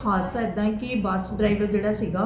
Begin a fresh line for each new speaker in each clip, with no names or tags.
ਹਾਦਸਾ ਇਦਾਂ ਕਿ ਬੱਸ ਡਰਾਈਵਰ ਜਿਹੜਾ ਸੀਗਾ,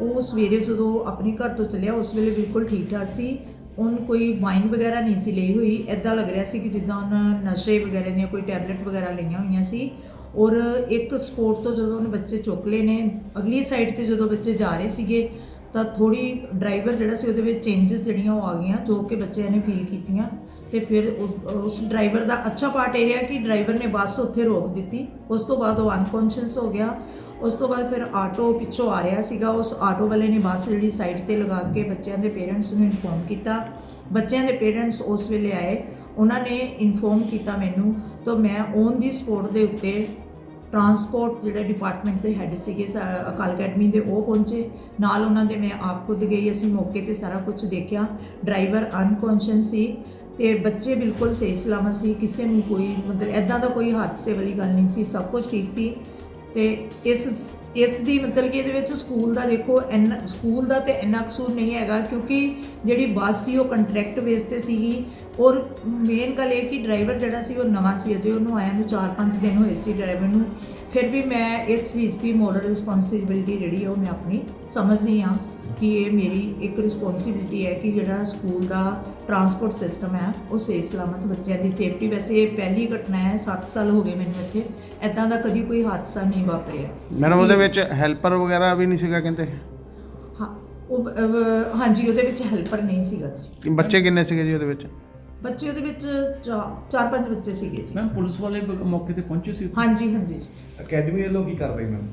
ਉਹ ਸਵੇਰੇ ਜਦੋਂ ਆਪਣੇ ਘਰ ਤੋਂ ਚੱਲਿਆ, ਉਸ ਵੇਲੇ ਬਿਲਕੁਲ ਠੀਕ ਠਾਕ ਸੀ। ਉਹਨ ਕੋਈ ਵਾਈਨ ਵਗੈਰਾ ਨਹੀਂ ਸੀ ਲਈ ਹੋਈ। ਐਦਾਂ ਲੱਗ ਰਿਹਾ ਸੀ ਕਿ ਜਿੱਦਾਂ ਉਹਨ ਨਸ਼ੇ ਵਗੈਰਾ ਦੀਆਂ ਕੋਈ ਟੈਬਲੇਟ ਵਗੈਰਾ ਲਈਆਂ ਹੋਈਆਂ ਸੀ। ਔਰ ਇੱਕ ਸਪੋਰਟ ਤੋਂ ਜਦੋਂ ਉਹਨੇ ਬੱਚੇ ਚੁੱਕ ਲਏ ਨੇ, ਅਗਲੀ ਸਾਈਡ ਤੇ ਜਦੋਂ ਬੱਚੇ ਜਾ ਰਹੇ ਸੀਗੇ ਤਾਂ ਥੋੜੀ ਡਰਾਈਵਰ ਜਿਹੜਾ ਸੀ ਉਹਦੇ ਵਿੱਚ ਚੇਂਜਸ ਜਿਹੜੀਆਂ ਉਹ ਆ ਗਈਆਂ, ਜੋ ਕਿ ਬੱਚਿਆਂ ਨੇ ਫੀਲ ਕੀਤੀਆਂ। ਤੇ ਫਿਰ ਉਸ ਡਰਾਈਵਰ ਦਾ ਅੱਛਾ ਪਾਰਟ ਇਹ ਰਿਹਾ ਕਿ ਡਰਾਈਵਰ ਨੇ ਬੱਸ ਉੱਥੇ ਰੋਕ ਦਿੱਤੀ। ਉਸ ਤੋਂ ਬਾਅਦ ਉਹ ਅਨਕੌਂਸ਼ੀਅਸ ਹੋ ਗਿਆ। ਉਸ ਤੋਂ ਬਾਅਦ ਫਿਰ ਆਟੋ ਪਿੱਛੋਂ ਆ ਰਿਹਾ ਸੀਗਾ। ਉਸ ਆਟੋ ਵਾਲੇ ਨੇ ਬੱਸ ਜਿਹੜੀ ਸਾਈਡ ਤੇ ਲਗਾ ਕੇ ਬੱਚਿਆਂ ਦੇ ਪੇਰੈਂਟਸ ਨੂੰ ਇਨਫੋਰਮ ਕੀਤਾ। ਬੱਚਿਆਂ ਦੇ ਪੇਰੈਂਟਸ ਉਸ ਵੇਲੇ ਆਏ। ਉਹਨਾਂ ਨੇ ਇਨਫੋਰਮ ਕੀਤਾ ਮੈਨੂੰ। ਤਾਂ ਮੈਂ ਔਨ ਦੀ ਸਪੋਰਟ ਦੇ ਉੱਤੇ ਟਰਾਂਸਪੋਰਟ ਜਿਹੜੇ ਡਿਪਾਰਟਮੈਂਟ ਦੇ ਹੈੱਡ ਸੀਗੇ ਸਾ- ਅਕਾਲ ਅਕੈਡਮੀ ਦੇ, ਉਹ ਪਹੁੰਚੇ। ਨਾਲ ਉਹਨਾਂ ਦੇ ਮੈਂ ਆਪ ਖੁਦ ਗਈ, ਅਸੀਂ ਮੌਕੇ ਤੇ ਸਾਰਾ ਕੁਝ ਦੇਖਿਆ। ਡਰਾਈਵਰ ਅਨਕੌਂਸ਼ੀਅਸ ਸੀ ਤੇ ਬੱਚੇ ਬਿਲਕੁਲ ਸਹੀ ਸਲਾਮਤ ਸੀ, ਕਿਸੇ ਨੂੰ ਕੋਈ ਮਤਲਬ ਐਦਾਂ ਦਾ ਕੋਈ ਹਾਦਸੇ ਵਾਲੀ ਗੱਲ ਨਹੀਂ ਸੀ, ਸਭ ਕੁਝ ਠੀਕ ਸੀ। ਤੇ ਇਸ ਇਸ ਦੀ ਮਤਲਬ ਕਿ ਇਹਦੇ ਵਿੱਚ ਸਕੂਲ ਦਾ ਦੇਖੋ, ਇੰਨਾ, ਸਕੂਲ ਦਾ ਤੇ ਇੰਨਾ ਕਸੂਰ ਨਹੀਂ ਹੈਗਾ ਕਿਉਂਕਿ ਜਿਹੜੀ ਬੱਸ ਸੀ ਉਹ ਕੰਟਰੈਕਟ ਬੇਸ ਤੇ ਸੀਗੀ। ਔਰ ਮੇਨ ਗੱਲ ਇਹ ਕਿ ਡਰਾਈਵਰ ਜਿਹੜਾ ਸੀ ਉਹ ਨਵਾਂ ਸੀ ਅਜੇ ਉਹਨੂੰ ਆਇਆ ਨੂੰ 4-5 ਦਿਨ ਹੋਏ ਸੀ ਡਰਾਈਵਰ ਨੂੰ। ਫਿਰ ਵੀ ਮੈਂ ਇਸ ਚੀਜ਼ ਦੀ ਮੋਰਲ ਰਿਸਪੌਂਸਿਬਿਲਟੀ ਜਿਹੜੀ ਹੈ ਉਹ ਮੈਂ ਆਪਣੀ ਸਮਝਦੀ ਹਾਂ ਕਿ ਇਹ ਮੇਰੀ ਇੱਕ ਰਿਸਪੌਂਸਿਬਿਲਟੀ ਹੈ ਕਿ ਜਿਹੜਾ ਸਕੂਲ ਦਾ ਟਰਾਂਸਪੋਰਟ ਸਿਸਟਮ ਹੈ ਉਹ ਸਹੀ ਸਲਾਮਤ ਬੱਚਿਆਂ ਦੀ ਸੇਫਟੀ ਵੈਸੇ ਇਹ ਪਹਿਲੀ ਘਟਨਾ ਹੈ 7 ਸਾਲ ਹੋ ਗਏ ਮੈਨੂੰ ਇੱਥੇ। ਐਦਾਂ ਦਾ ਕਦੀ ਕੋਈ ਹਾਦਸਾ ਨਹੀਂ ਵਾਪਰਿਆ।
ਮੈਡਮ ਉਹਦੇ ਵਿੱਚ ਹੈਲਪਰ ਵਗੈਰਾ ਵੀ ਨਹੀਂ ਸੀਗਾ ਕਹਿੰਦੇ?
ਹਾਂ ਉਹ ਹਾਂਜੀ ਉਹਦੇ ਵਿੱਚ ਹੈਲਪਰ ਨਹੀਂ ਸੀਗਾ ਜੀ।
ਬੱਚੇ ਕਿੰਨੇ ਸੀਗੇ ਜੀ ਉਹਦੇ ਵਿੱਚ?
ਬੱਚੇ ਉਹਦੇ ਵਿੱਚ ਚਾ- ਚਾਰ ਪੰਜ ਬੱਚੇ ਸੀਗੇ ਜੀ।
ਮੈਮ ਪੁਲਿਸ ਵਾਲੇ ਬ- ਮੌਕੇ ਤੇ ਪਹੁੰਚੇ ਸੀ ਉੱਥੇ?
ਹਾਂਜੀ ਹਾਂਜੀ ਜੀ।
ਅਕੈਡਮੀ ਵੱਲੋਂ ਕੀ ਕਾਰਵਾਈ ਮੈਮ?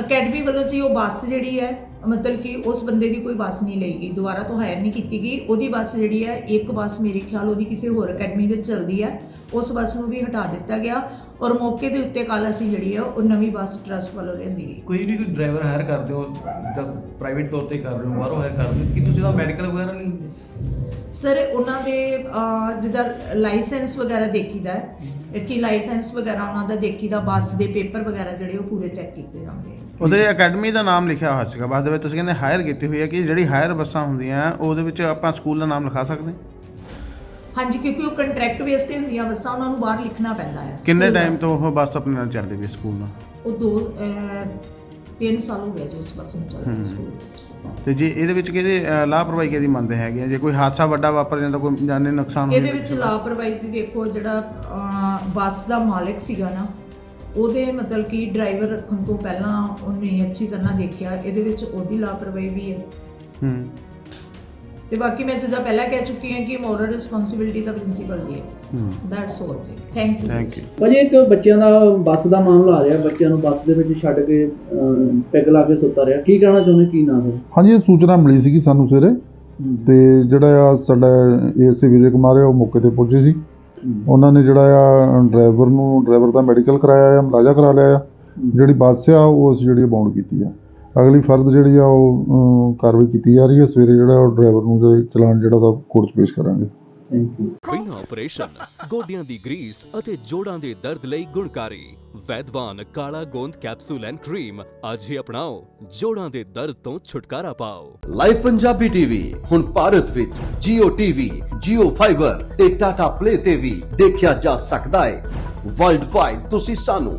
ਅਕੈਡਮੀ ਵੱਲੋਂ ਜੀ ਉਹ ਬੱਸ ਜਿਹੜੀ ਹੈ ਮਤਲਬ ਕਿ ਉਸ ਬੰਦੇ ਦੀ ਕੋਈ ਬੱਸ ਨਹੀਂ ਲਈ ਗਈ ਦੁਬਾਰਾ ਤੋਂ ਹਾਇਰ ਨਹੀਂ ਕੀਤੀ ਗਈ। ਉਹਦੀ ਬੱਸ ਜਿਹੜੀ ਹੈ ਇੱਕ ਬੱਸ ਮੇਰੇ ਖਿਆਲ ਉਹਦੀ ਕਿਸੇ ਹੋਰ ਅਕੈਡਮੀ ਵਿੱਚ ਚੱਲਦੀ ਹੈ। ਉਸ ਬੱਸ ਨੂੰ ਵੀ ਹਟਾ ਦਿੱਤਾ ਗਿਆ ਔਰ ਮੌਕੇ ਦੇ ਉੱਤੇ ਕੱਲ ਅਸੀਂ ਜਿਹੜੀ ਹੈ ਉਹ ਨਵੀਂ ਬੱਸ ਟਰਸਟ ਵੱਲੋਂ ਲਿਆਂਦੀ ਗਈ।
ਕੋਈ ਵੀ ਕੋਈ ਡਰਾਈਵਰ ਹਾਇਰ ਕਰਦੇ ਹੋ ਜਦ ਪ੍ਰਾਈਵੇਟ ਤੌਰ ਤੇ ਕਰ ਰਹੇ ਹੋ ਬਾਹਰੋਂ ਹਾਇਰ ਕਰਦੇ ਹੋ ਕਿ ਤੁਸੀਂ ਦਾ ਮੈਡੀਕਲ ਵਗੈਰਾ ਨਹੀਂ
ਸਰ ਉਹਨਾਂ ਦੇ ਅਹ, ਜਿੱਦਾਂ ਲਾਇਸੈਂਸ ਵਗੈਰਾ ਦੇਖੀਦਾ ਹੈ ਕਿ ਲਾਇਸੈਂਸ ਵਗੈਰਾ ਉਹਨਾਂ ਦਾ ਦੇਖੀਦਾ ਬੱਸ ਦੇ ਪੇਪਰ ਵਗੈਰਾ ਜਿਹੜੇ ਉਹ ਪੂਰੇ ਚੈੱਕ ਕੀਤੇ ਜਾਂਦੇ ਆ
ਉਹਦੇ ਅਕੈਡਮੀ ਦਾ ਨਾਮ ਲਿਖਿਆ ਹੋਇਆ ਸੀਗਾ ਬੱਸ ਦੇ ਵਿੱਚ ਤੁਸੀਂ ਕਹਿੰਦੇ ਹਾਇਰ ਕੀਤੀ ਹੋਈ ਹੈ ਕਿ ਜਿਹੜੀ ਹਾਇਰ ਬੱਸਾਂ ਹੁੰਦੀਆਂ ਉਹਦੇ ਵਿੱਚ ਆਪਾਂ ਸਕੂਲ ਦਾ ਨਾਮ ਲਿਖਾ ਸਕਦੇ?
ਹਾਂਜੀ ਕਿਉਂਕਿ ਉਹ ਕੰਟਰੈਕਟ ਬੇਸ ਤੇ ਹੁੰਦੀਆਂ ਬੱਸਾਂ ਉਹਨਾਂ ਨੂੰ ਬਾਹਰ ਲਿਖਣਾ ਪੈਂਦਾ ਹੈ
ਕਿੰਨੇ। ਟਾਈਮ ਤੋਂ ਉਹ ਬੱਸ ਆਪਣੇ ਨਾਲ ਚੱਲਦੀ ਵੀ ਸਕੂਲ ਨਾਲ
ਉਹ ਦੋ ਅਹ, ਤਿੰਨ ਸਾਲ ਹੋ ਗਏ ਜੀ ਉਸ ਬੱਸ ਨੂੰ ਚੱਲਦੇ ਸਕੂਲ ਵਿੱਚ।
ਤੇ ਜੇ ਇਹਦੇ ਵਿੱਚ ਕਿਹਦੇ ਲਾਪਰਵਾਹੀ ਕਿਹਦੀ ਮੰਨਦੇ ਹੈਗੇ ਆ? ਜੇ ਕੋਈ ਹਾਦਸਾ ਵੱਡਾ ਵਾਪਰ ਜਾਂਦਾ ਕੋਈ ਜਾਨੀ ਨੁਕਸਾਨ ਹੋ
ਇਹਦੇ ਵਿੱਚ ਲਾਪਰਵਾਹੀ ਜੀ ਦੇਖੋ ਜਿਹੜਾ ਅਹ, ਬੱਸ ਦਾ ਮਾਲਕ ਸੀਗਾ ਨਾ ਉਹਦੇ ਮਤਲਬ ਕਿ ਡਰਾਈਵਰ ਰੱਖਣ ਤੋਂ ਪਹਿਲਾਂ ਉਹਨੇ ਅੱਛੀ ਤਰ੍ਹਾਂ ਦੇਖਿਆ। ਇਹਦੇ ਵਿੱਚ ਉਹਦੀ ਲਾਪਰਵਾਹੀ ਵੀ ਹੈ।
ਹੂੰ।
ਤੇ ਬਾਕੀ ਮੈਂ ਜਿੱਦਾਂ ਪਹਿਲਾਂ ਕਹਿ ਚੁੱਕੀ ਹਾਂ ਕਿ ਮੋਰਲ ਰਿਸਪੌਂਸਿਬਿਲਟੀ ਤਾਂ ਪ੍ਰਿੰਸੀਪਲ ਦੀ ਹੈ।
ਹੂੰ।
ਦੈਟਸ ਆਲ ਜੀ। ਥੈਂਕ ਯੂ
ਥੈਂਕ ਯੂ
ਭਾਜੀ ਇੱਕ ਬੱਚਿਆਂ ਦਾ ਬੱਸ ਦਾ ਮਾਮਲਾ ਆ ਰਿਹਾ। ਬੱਚਿਆਂ ਨੂੰ ਬੱਸ ਦੇ ਵਿੱਚ ਛੱਡ ਕੇ ਪੈਗ ਲਾ ਕੇ ਸੁੱਤਾ ਰਿਹਾ। ਕੀ ਕਹਿਣਾ ਚਾਹੁੰਦੇ ਕੀ ਨਾ ਸਰ
ਹਾਂਜੀ ਇਹ ਸੂਚਨਾ ਮਿਲੀ ਸੀਗੀ ਸਾਨੂੰ ਸਵੇਰੇ। ਤੇ ਜਿਹੜਾ ਆ ਸਾਡਾ ਏਐਸਸੀ ਵਿਜੇ ਕੁਮਾਰ ਹੈ ਉਹ ਮੌਕੇ ਤੇ ਪਹੁੰਚੇ ਸੀ। ਉਹਨਾਂ ਨੇ ਜਿਹੜਾ ਆ ਡਰਾਈਵਰ ਨੂੰ ਡਰਾਈਵਰ ਦਾ ਮੈਡੀਕਲ ਕਰਾਇਆ ਆ ਮੁਲਾਜ਼ਾ ਕਰਾ ਲਿਆ ਆ। ਜਿਹੜੀ ਬੱਸ ਆ ਉਹ ਅਸੀਂ ਜਿਹੜੀ ਬਾਉਂਡ ਕੀਤੀ ਆ। ਅਗਲੀ ਫਰਦ ਜਿਹੜੀ ਆ ਉਹ ਕਾਰਵਾਈ ਕੀਤੀ ਜਾ ਰਹੀ ਹੈ। ਸਵੇਰੇ ਜਿਹੜਾ ਉਹ ਡਰਾਈਵਰ ਨੂੰ ਜਿਹੜਾ ਚਲਾਨ ਜਿਹੜਾ ਦਾ ਕੋਰਟ 'ਚ ਪੇਸ਼ ਕਰਾਂਗੇ।
ਥੈਂਕ ਯੂ
ਬਿਨਾਂ ਆਪਰੇਸ਼ਨ ਗੋਡਿਆਂ ਦੀ ਗਰੀਸ ਅਤੇ ਜੋੜਾਂ ਦੇ ਦਰਦ ਲਈ ਗੁਣਕਾਰੀ। ਵੈਦਵਾਨ ਕਾਲਾ ਗੋਂਦ ਕੈਪਸੂਲ ਐਂਡ ਕਰੀਮ ਅੱਜ ਹੀ ਅਪਣਾਓ। ਜੋੜਾਂ ਦੇ ਦਰਦ ਤੋਂ ਛੁਟਕਾਰਾ ਪਾਓ।
ਲਾਈਵ ਪੰਜਾਬੀ ਟੀਵੀ ਹੁਣ ਭਾਰਤ ਵਿੱਚ Jio TV, Jio Fiber ਤੇ Tata Play ਤੇ ਵੀ ਦੇਖਿਆ ਜਾ ਸਕਦਾ ਹੈ। ਵਰਲਡ ਵਾਈਡ ਤੁਸੀਂ ਸਾਨੂੰ